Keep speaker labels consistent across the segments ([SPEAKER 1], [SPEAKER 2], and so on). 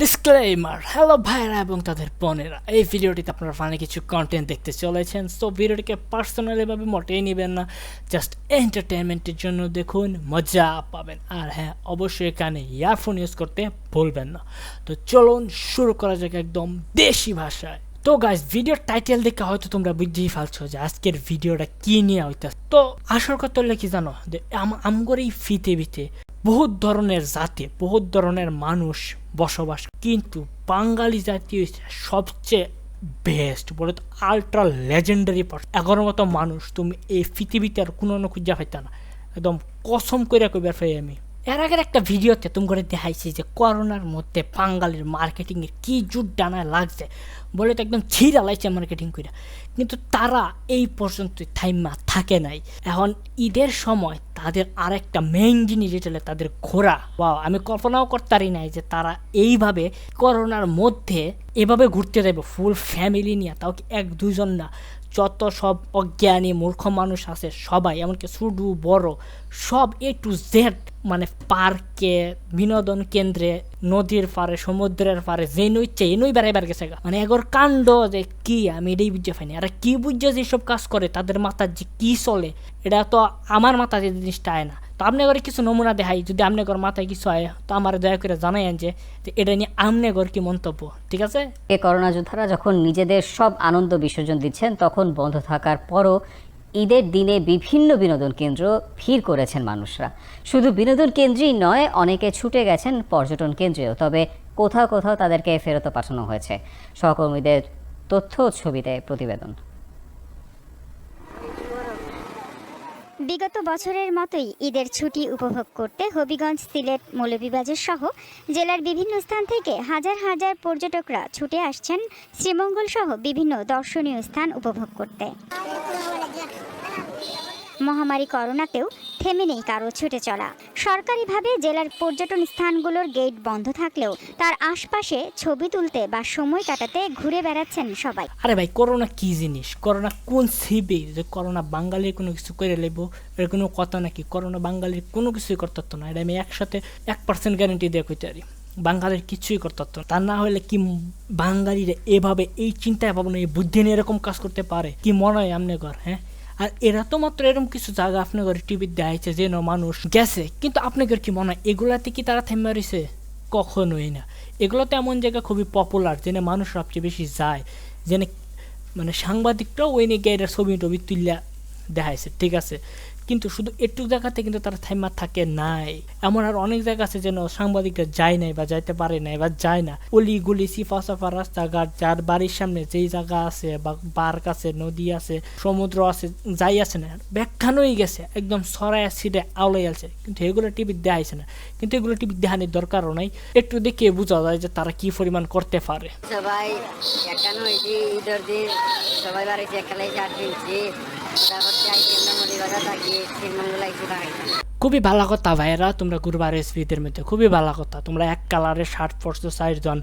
[SPEAKER 1] Disclaimer hello ভাইরা এবং তাদের বোনেরা। এই ভিডিওটিতে আপনারা ফানি কিছু কন্টেন্ট দেখতে চলেছেন সো ভিডিওটিকে পার্সোনালিভাবে মোটেই নেবেন না। জাস্ট এন্টারটেনমেন্টের জন্য দেখুন, মজা পাবেন। আর হ্যাঁ অবশ্যই এখানে ইয়ারফোন ইউজ করতে ভুলবেন না। তো চলুন শুরু করা যাক একদম দেশি ভাষায়। তো গাইজ ভিডিওর টাইটেল দেখে হয়তো তোমরা বুঝতেই পারছ যে আজকের ভিডিওটা কি নিয়ে হইতেছে। তো আসল কথা হলে কি জানো? যে এই পৃথিবীতে বহুত ধরনের জাতি, বহুত ধরনের মানুষ বসবাস, কিন্তু বাঙালি জাতি হচ্ছে সবচেয়ে বেস্ট বলে তো আলট্রা লেজেন্ডারি পার্ট এগারো মতো মানুষ, তুমি এই পৃথিবীতে আর কোনো না পাইতা না। একদম কসম করে কইবার পাই আমি। এর আগের একটা ভিডিওতে তুমি করে দেখাইছি যে করোনার মধ্যে বাঙালির মার্কেটিংয়ের কি জুট ডানায় লাগছে। বলে তো একদম ছিঁড়া লাগছে মার্কেটিং করে কিন্তু তারা এই পর্যন্ত থাইমা থাকে নাই। এখন ঈদের সময় তাদের আরেকটা মেইন জিনিস যেটা তাদের ঘোরা। বা আমি কল্পনাও করতারি নাই যে তারা এইভাবে করোনার মধ্যে এভাবে ঘুরতে যাবে ফুল ফ্যামিলি নিয়ে। তাও কি এক দুজন না। যত সব অজ্ঞানী, মূর্খ মানুষ আছে সবাই, এমনকি সুডু, বড়, সব এ টু জেড মানে পার্কে, বিনোদন কেন্দ্রে, নদীর পারে সমুদ্রের পারে যে নইচ্ছে চেয়ে নই বেড়াইবার গেছে। মানে এগর কাণ্ড যে কি, আমি এটাই বুঝতে পাইনি আর কি বুঝছে যে সব কাজ করে? তাদের মাথার যে কি চলে? এটা তো আমার মাথা যে জিনিসটা আয় না। তো আপনি করে কিছু নমুনা দেখাই, যদি আপনি ঘর মাথায় কিছু আয়, তো আমার দয়া করে জানাইন যে এটা নিয়ে আমনে ঘর কি মন্তব্য, ঠিক আছে?
[SPEAKER 2] এ করোনা যোদ্ধারা যখন নিজেদের সব আনন্দ বিসর্জন দিচ্ছেন, তখন বন্ধ থাকার পরও ঈদের দিনে বিভিন্ন বিনোদন কেন্দ্র ভিড় করেছেন মানুষরা। শুধু বিনোদন কেন্দ্রেই নয়, অনেকে ছুটে গেছেন পর্যটন কেন্দ্রেও, তবে কোথাও কোথাও তাদেরকে ফেরত পাঠানো হয়েছে। সহকর্মীদের তথ্য ছবিতে প্রতিবেদন।
[SPEAKER 3] বিগত বছরের মতোই ঈদের ছুটি উপভোগ করতে হবিগঞ্জ, সিলেট, মৌলভীবাজার সহ জেলার বিভিন্ন স্থান থেকে হাজার হাজার পর্যটকরা ছুটে আসছেন শ্রীমঙ্গল সহ বিভিন্ন দর্শনীয় স্থান উপভোগ করতে। মহামারী করোনাতেও থেমে নেই কারও ছুটে চলা। সরকারিভাবে জেলার পর্যটন স্থানগুলোর গেট বন্ধ থাকলেও তার আশপাশে ছবি তুলতে বা সময় কাটাতে ঘুরে বেড়াচ্ছেন সবাই।
[SPEAKER 1] আরে ভাই, করোনা কি জিনিস? করোনা কোন সিবে? যে করোনা বাঙালির কোনো কিছু করে লেবো, এর কোনো কথা নাকি? করোনা বাঙালির কোনো কিছুই করতে না এটা আমি একসাথে এক পার্সেন্ট গ্যারেন্টি দিয়ে কইতে পারি। বাঙালির কিছুই করতে পারতো তা না হলে কি বাঙালিরা এভাবে এই চিন্তায় ভাবনা, এই বুদ্ধি নিয়ে এরকম কাজ করতে পারে? কি মনে হয় আমনে ঘর হ্যাঁ? আর এরা তো মাত্র এরকম কিছু জায়গা আপনার টিভি দেখাইছে যেন মানুষ গেছে। কিন্তু আপনাদের কি মনে হয়, এগুলাতে কি তারা থেমে রয়েছে কখনোই না। এগুলো তো এমন জায়গা খুবই পপুলার যেন মানুষ সবচেয়ে বেশি যায়। যেন মানে সাংবাদিকরাও ওই নিয়ে ছবি টবি তুললে দেখাইছে, ঠিক আছে? কিন্তু শুধু একটু জায়গাতে কিন্তু তারা থাইমা থাকে নাই। এমন আর অনেক জায়গা আছে যেন সাংবাদিকরা যায় নাই বা যাইতে পারে নাই বা যায় না। অলি গুলি সিফা সাফা, রাস্তাঘাট, যার বাড়ির সামনে যেই জায়গা আছে বা পার্ক আছে, নদী আছে, সমুদ্র আছে, যাই আছে না, ব্যাখ্যানই গেছে, একদম সরাই সিটে আওলাই আছে কিন্তু এগুলো টিভি দেখাইছে না। কিন্তু এগুলো টিভি দেখানোর দরকারও নাই। একটু দেখে বোঝা যায় যে তারা কি পরিমাণ করতে পারে।
[SPEAKER 4] সবাই ঈদের দিন সবাই বাড়িতে
[SPEAKER 1] খুবই ভালো কথা ভাইরা তোমরা ঘুরবার এসপিদের মধ্যে খুবই ভালো কথা। তোমরা এক কালারের শার্ট পরছো চারজন।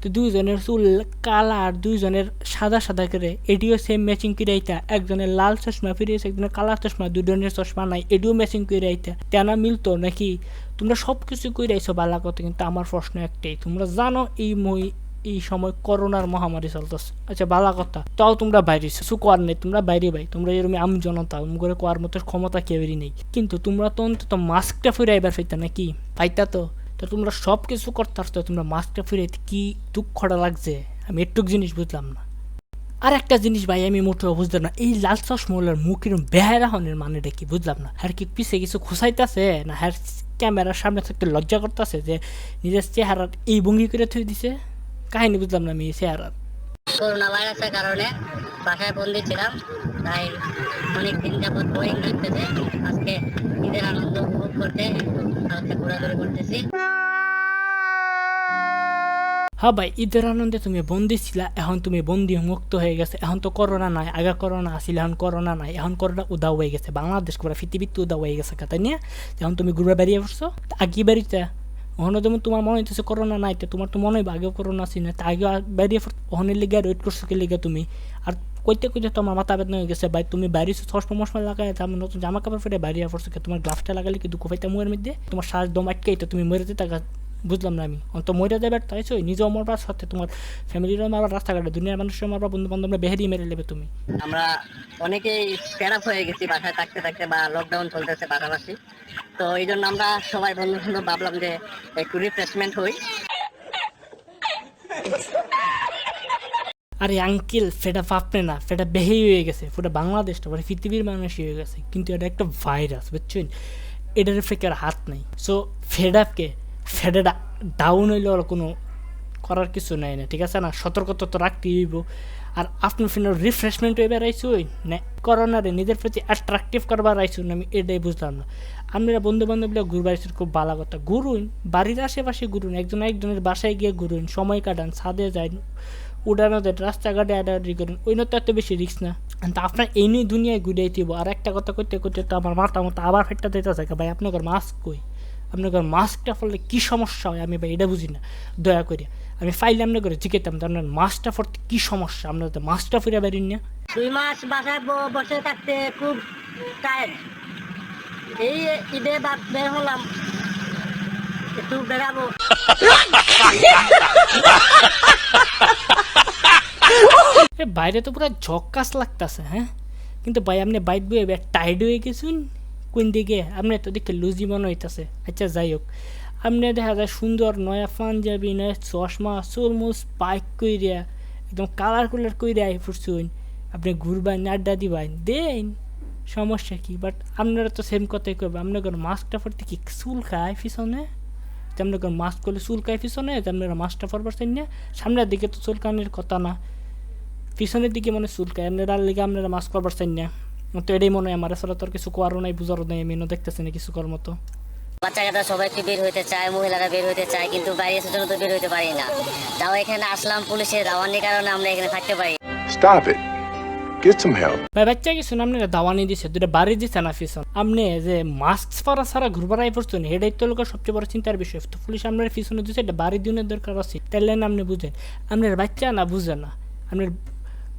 [SPEAKER 1] তো দুইজনের চুল কালা আর দুইজনের সাদা সাদা করে, এটিও সেম ম্যাচিং করে আইতা। একজনের লাল চশমা ফিরিয়েছে একজনের কালা চশমা দুজনের চশমা নাই, এটিও ম্যাচিং করে আইতা। তেনা মিলতো নাকি? তোমরা সব কিছু করে আইছো ভালো কথা, কিন্তু আমার প্রশ্ন একটাই, তোমরা জানো এই মই এই সময় করোনার মহামারী চলতেছে। আচ্ছা বালা কথা। তাও তোমরা বাইরে কিছু কোয়ার নেই। তোমরা বাইরে ভাই। তোমরা এরকম আম জনতা। করে কোয়ার মতো ক্ষমতা কেউরই নেই। কিন্তু তোমরা তো অন্তত মাস্কটা ফিরে আইবার পাইতা নাকি? পাইতা তো। তো তোমরা সব কিছু করতে আসতো তোমরা মাস্কটা ফিরে কি দুঃখটা লাগছে? আমি একটুক জিনিস বুঝলাম না। আর একটা জিনিস ভাই, আমি মোটেও বুঝলাম না। এই লাল চশমলার মুখের বেহারাহনের মানেটা কি বুঝলাম না? হ্যার কি পিছে কিছু খুসাইতেছে না হ্যার ক্যামেরার সামনে থাকতে লজ্জা করতেছে যে নিজের চেহারা এই ভঙ্গি করে থুই দিছে? কাহিনী বুঝলাম না আমি চেহারার
[SPEAKER 4] করোনা ভাইরাসের কারণে বাসায় বন্দি ছিলাম তাই অনেক দিন যাবত বোরিং লাগতেছে আজকে ঈদের আনন্দ উপভোগ করতে হচ্ছে ঘোরাঘুরি করতেছি।
[SPEAKER 1] হ্যাঁ ভাই ঈদের আনন্দে তুমি বন্দি ছিলা এখন তুমি বন্দি মুক্ত হয়ে গেছে। এখন তো করোনা নাই আগে করোনা আসিল এখন করোনা নাই। এখন করোনা উদাও হয়ে গেছে বাংলাদেশ পুরো পৃথিবীতে উদাও হয়ে গেছে তাই নিয়ে এখন তুমি ঘুরে বেরিয়ে পড়ছো? আগে বেরিয়েছে ওখানে যেমন তোমার মনে হইতেছে করোনা নাইতে তোমার তো মনে হয় আগেও করোনা ছিল না তা আগে বেরিয়ে ওখানে লিগে ওয়েট করছ কি লিগে তুমি? আর কইতে কইতে তোমার মাথা বেদনা হয়ে গেছে, ভাই তুমি বাইরেছো চশমা মশমা লাগাই তারপর নতুন জামা কাপড় ফেটে বাইরে পড়ছো তোমার গ্লাভটা লাগালে কি দুঃখ পাইতে মুয়ের মধ্যে? তোমার শ্বাস দম আটকেই তো তুমি মরে যেতে বুঝলাম না আমি। অন্ত মরে যাবে তাইছো, নিজেও মরবার সাথে তোমার ফ্যামিলিরও মারবার রাস্তাঘাটে, দুনিয়ার মানুষের মারবা বন্ধু বান্ধবরা বেহারি মেরে নেবে তুমি।
[SPEAKER 4] আমরা অনেকেই ফেড হয়ে গেছি, বাসায় থাকতে থাকতে বা লকডাউন চলতেছে পাশাপাশি। তো এই জন্য আমরা সবাই বন্ধু বান্ধব ভাবলাম যে একটু রিফ্রেশমেন্ট হই।
[SPEAKER 1] আরে আঙ্কিল সেটা ভাববে না, সেটা বেহেই হয়ে গেছে, পুরো বাংলাদেশটা, পুরো পৃথিবীর মানুষই হয়ে গেছে, কিন্তু এটা একটা ভাইরাস বুঝছেন? এটার ফেকার হাত নেই। সো ফেড আপকে ফেডেটা ডাউন হইলে ওর কোনো করার কিছু নাই না, ঠিক আছে না? সতর্কতা তো রাখতেই হইব। আর আপনার ফিনার রিফ্রেশমেন্ট হয়ে বেড়াইছুই না করোনারে নিজের প্রতি অ্যাট্রাকটিভ করবার আইসুন আমি এটাই বুঝলাম না। আপনারা বন্ধু বান্ধবরা ঘুরবার আইসুন খুব ভালো কথা। ঘুরুন বাড়ির আশেপাশে ঘুরুন একজন একজনের বাসায় গিয়ে ঘুরুন সময় কাটান, ছাদে যান উড়ানো দেন রাস্তাঘাটে আডাআডি করেন, ওই তো এত বেশি রিস্ক না। তো আপনার এই নিয়ে দুনিয়ায় ঘুরে দিব আর একটা কথা করতে করতে তো আমার মাথা মতো আবার ফেটটা দিতে থাকে ভাই, আপনার মাস্ক কই? আপনার মাস্কটা ফলে কী সমস্যা হয়? আমি ভাই এটা বুঝি না। দয়া করে আমি ফাইলে আপনার করে জিজ্ঞেতাম তো আপনার মাস্কটা ফরতে কী সমস্যা? আপনার তো মাস্কটা ফিরে বেরিয়ে না?
[SPEAKER 4] দুই মাস বাসায় বসে থাকতে খুব টায়ার্ড এই ঈদে বের হলাম। একটু বেরাবো।
[SPEAKER 1] এ বাইরে তো পুরো ঝক্কাস লাগতেছে হ্যাঁ? কিন্তু ভাই আপনি বাইক বয়ে টাইড হয়ে গেছুন। কোন দিকে? আপনি তো দেখে লুজি মনে হইতাছে। আচ্ছা যাই হোক। আপনি দেখা যায় সুন্দর নয়া পাঞ্জাবি, নয়া চশমা চুরমুস পাইক কইরিয়া একদম কালার কুলার কইরা আই ফুরছুন আপনি ঘুরবেন, আড্ডা দিবেন, দেন সমস্যা কি? বাট আপনারা তো সেম কথাই করবে আপনার মাস্কটা পরতে কি চুল খায় পিছনে? তেমনি করে মাস্ক করলে চুল খায় পিছনে তেমনি মাস্কটা পরবার চাই না, সামনের দিকে তো চুলকানির কথা না। পিছনের দিকে মানে চুলকায় আপনারা লিগে আপনারা মাস্ক করবার চাই না। তো এটাই মনে হয় আমার আসলে তোর কিছু করারও নাই, বুঝারও নাই, আমি দেখতেছি না কিছু করার মতো।
[SPEAKER 5] বাচ্চা সবাই একটু বের হইতে চায় মহিলারা বের হইতে চায় কিন্তু বাইরে জন্য তো বের হইতে পারি না। তাও এখানে আসলাম পুলিশের দাওয়ানির কারণে আমরা এখানে থাকতে পারি।
[SPEAKER 6] Stop it. Get some help.
[SPEAKER 1] ভাই বাচ্চা কিছু না আপনারা দাওয়ানি দিছে দুটা বাড়ি দিছে না পিছন। আপনি যে মাস্ক পরা ছাড়া ঘুরবার পড়ছেন এটাই তো লোকের সবচেয়ে বড় চিন্তার বিষয়। তো পুলিশ আপনার পিছনে দিছে এটা বাড়ি দিনের দরকার আছে। তাইলে না আপনি বুঝেন আপনার বাচ্চা না বুঝে না। আপনার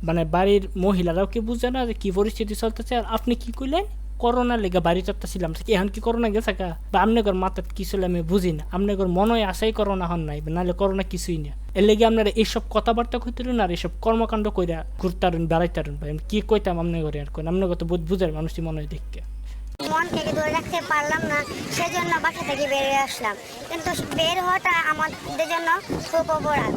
[SPEAKER 1] মানে বাড়ির মহিলারাও কি বুঝে না যে কি পরিস্থিতি চলতেছে আর আপনি কি কইলেন? করোনা লেগে বাড়ি চড়তেছিলাম এখন কি করোনা গেছে কা? বা আপনার মাথায় কি ছিল আমি বুঝি না। আপনার মনে আসাই করোনা হন নাই নাহলে করোনা কিছুই না। এর লেগে আপনারা এইসব কথাবার্তা কইতেন আর এইসব কর্মকাণ্ড কইরা ঘুরতারুন বেড়াইতারুন ভাই। আমি কি কইতাম আপনার ঘরে আর কোন আপনার কথা বুঝার মানুষই মনে হয় দেখতে
[SPEAKER 7] মন থেকে ধরে রাখতে পারলাম না সেজন্য বাসা থেকে বেরিয়ে আসলাম। কিন্তু বের হওয়াটা আমাদের জন্য খুব অপরাধ।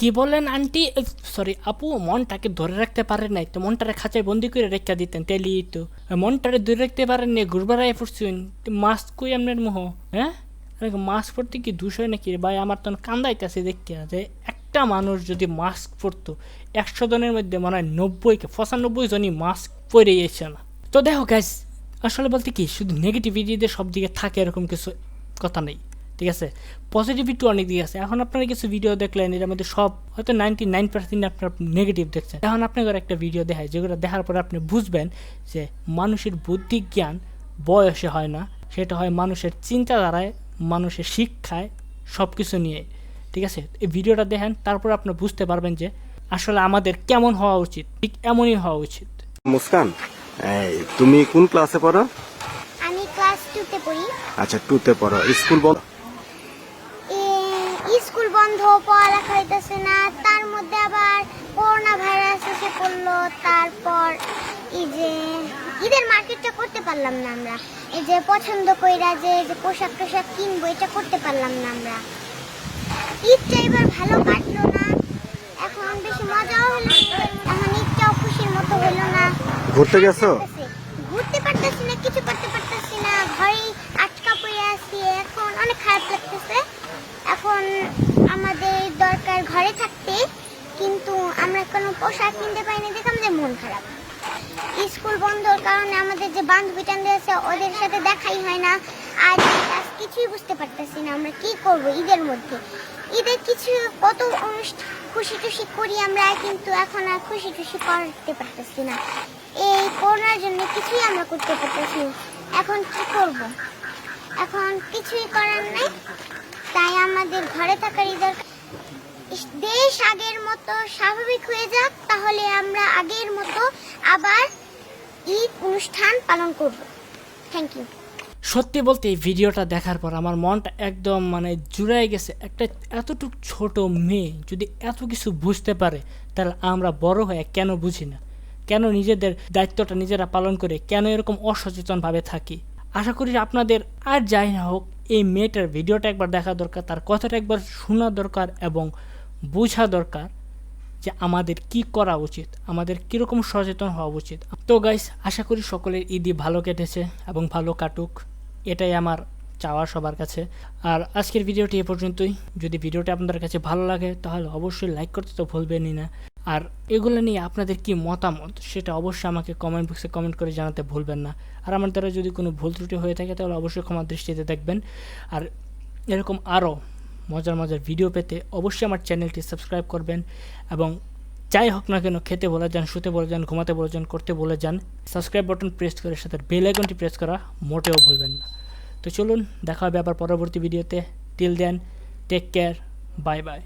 [SPEAKER 1] কি বললেন আন্টি? সরি আপু, মনটাকে ধরে রাখতে পারেন নাই তো, মনটারে খাঁচায় বন্দি করে রেখা দিতেন, তেলি তো। মনটারে ধরে রাখতে পারেন নাই ঘুরবার আয় পড়ছেন মাস্ক কই আপনার মোহ হ্যাঁ? মাস্ক পরতে কি হয় নাকি ভাই? আমার তো কান্দাইতেছে দেখতে, যে একটা মানুষ যদি মাস্ক পরতো, একশো জনের মধ্যে মনে হয় নব্বইকে পঁচানব্বই জনই মাস্ক পরে এসে না তো দেখো গাইজ আসলে বলতে কি, শুধু নেগেটিভিটিতে সব দিকে থাকে এরকম কিছু কথা নেই। ঠিক আছে? পজিটিভিটি অনেক দিকে আছে। এখন আপনারা কিছু ভিডিও দেখলেন এর মধ্যে সব হয়তো নাইনটি নাইন পার্সেন্ট আপনার নেগেটিভ দেখছেন। এখন আপনাকে একটা ভিডিও দেখায় যেগুলো দেখার পরে আপনি বুঝবেন যে মানুষের বুদ্ধি জ্ঞান বয়সে হয় না। সেটা হয় মানুষের চিন্তাধারায় মানুষের শিক্ষায় সব কিছু নিয়ে। ঠিক আছে? এই ভিডিওটা দেখেন তারপর আপনি বুঝতে পারবেন যে আসলে আমাদের কেমন হওয়া উচিত। ঠিক এমনই হওয়া উচিত।
[SPEAKER 8] মুস্কান তুমি কোন ক্লাসে পড়ো?
[SPEAKER 7] আমি ক্লাস টুতে পড়ি।
[SPEAKER 8] আচ্ছা টুতে পড়ো। স্কুল বল
[SPEAKER 7] এ, স্কুল বন্ধ হইতেছে না। তার মধ্যে আবার করোনা ভাইরাস এসে পড়ল। তারপর এই যে ঈদের মার্কেটটা করতে পারলাম না আমরা। এই যে পছন্দ কইরা যে যে পোশাক টোশাক কিনবো এটা করতে পারলাম না আমরা। ঈদটা এবার ভালো কাটলো না। এখন বেশি মজাও হলো এখন ঈদটাও খুশির মতো হলো না।
[SPEAKER 8] ঘুরতে গেছো?
[SPEAKER 7] ঘুরতে পারতেছি না কিছু করতে পারতেছি না। ঘরেই আটকা পড়ে আছি। এখন অনেক খারাপ লাগতেছে। এখন আমাদের দরকার ঘরে থাকতে, কিন্তু আমরা কোনো পোশাক কিনতে পারি না দেখে আমাদের মন খারাপ। স্কুল বন্ধর কারণে আমাদের যে বান্ধবী টান্ধবী আছে, ওদের সাথে দেখাই হয় না। আর কিছুই বুঝতে পারতেছি না আমরা কি করব ঈদের মধ্যে। ঈদের কিছু কত অনুষ্ঠান খুশি টুশি করি আমরা, কিন্তু এখন আর খুশি টুশি করতে পারতেছি না। এই করোনার জন্য কিছুই আমরা করতে পারতেছি এখন কি করব? এখন কিছুই করার নাই। তাই আমাদের ঘরে থাকারই দরকার। ইস- দেশ আগের মতো স্বাভাবিক হয়ে যাক, তাহলে আমরা আগের মতো আবার ঈদ অনুষ্ঠান পালন করব। থ্যাংক ইউ
[SPEAKER 1] সত্যি বলতে এই ভিডিওটা দেখার পর আমার মনটা একদম মানে জুড়াই গেছে। একটা এতটুক ছোট মেয়ে যদি এত কিছু বুঝতে পারে, তাহলে আমরা বড় হয়ে কেন বুঝি না? কেন নিজেদের দায়িত্বটা নিজেরা পালন করে কেন এরকম অসচেতনভাবে থাকি? আশা করি আপনাদের আর যাই না হোক এই মেয়েটার ভিডিওটা একবার দেখা দরকার, তার কথাটা একবার শোনা দরকার এবং বোঝা দরকার যে আমাদের কি করা উচিত, আমাদের কীরকম সচেতন হওয়া উচিত। তো গাইস আশা করি সকলের ঈদই ভালো কেটেছে এবং ভালো কাটুক, এটাই আমার চাওয়া সবার কাছে। আর আজকের ভিডিওটি এ পর্যন্তই। যদি ভিডিওটি আপনাদের কাছে ভালো লাগে, তাহলে অবশ্যই লাইক করতে তো ভুলবেনই না। আর এগুলো নিয়ে আপনাদের কি মতামত? সেটা অবশ্যই আমাকে কমেন্ট বক্সে কমেন্ট করে জানাতে ভুলবেন না। আর আমার দ্বারা যদি কোনো ভুল ত্রুটি হয়ে থাকে, তাহলে অবশ্যই ক্ষমা দৃষ্টিতে দেখবেন। আর এরকম আরও মজার মজার ভিডিও পেতে অবশ্যই আমার চ্যানেলটি সাবস্ক্রাইব করবেন এবং যাই হোক না কেন, খেতে বলে যান, শুতে বলে যান, ঘুমাতে বলে যান, করতে বলে যান সাবস্ক্রাইব বাটন প্রেস করে সাথে বেল আইকনটি প্রেস করা মোটেও ভুলবেন না। তো চলুন, দেখা হবে আবার পরবর্তী ভিডিওতে till then take care bye bye